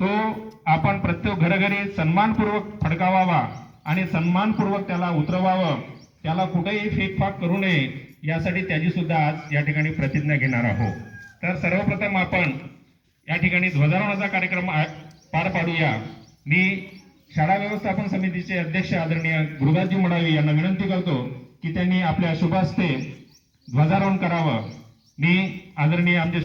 तो आपण प्रत्येक घरोघरी सन्मानपूर्वक फडकावावा आणि सन्मानपूर्वक त्याला उतरवावं. त्याला कुठेही फेकफाक करू नये यासाठी त्याची सुद्धा आज या ठिकाणी प्रतिज्ञा घेणार आहोत. तर सर्वप्रथम आपण या ठिकाणी ध्वजारोहणाचा कार्यक्रम पार पाडूया. मी शाळा व्यवस्थापन समितीचे अध्यक्ष आदरणीय गुरुदासजी मडावी यांना विनंती करतो की त्यांनी आपल्या शुभ हस्ते ध्वजारोहण करावं. मी आदरणीय आमचे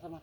Sama.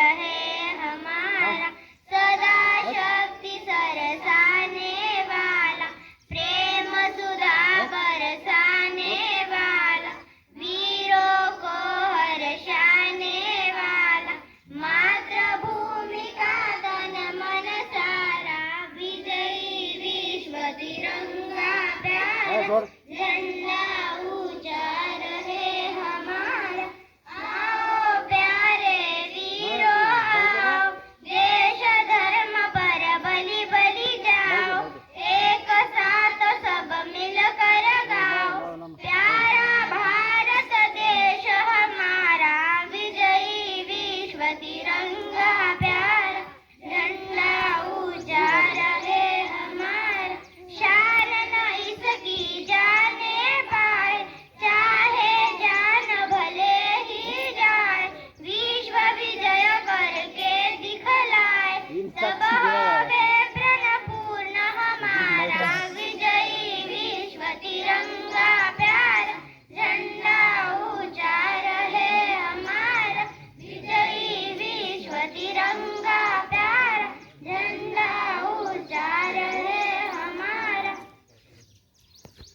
विश्व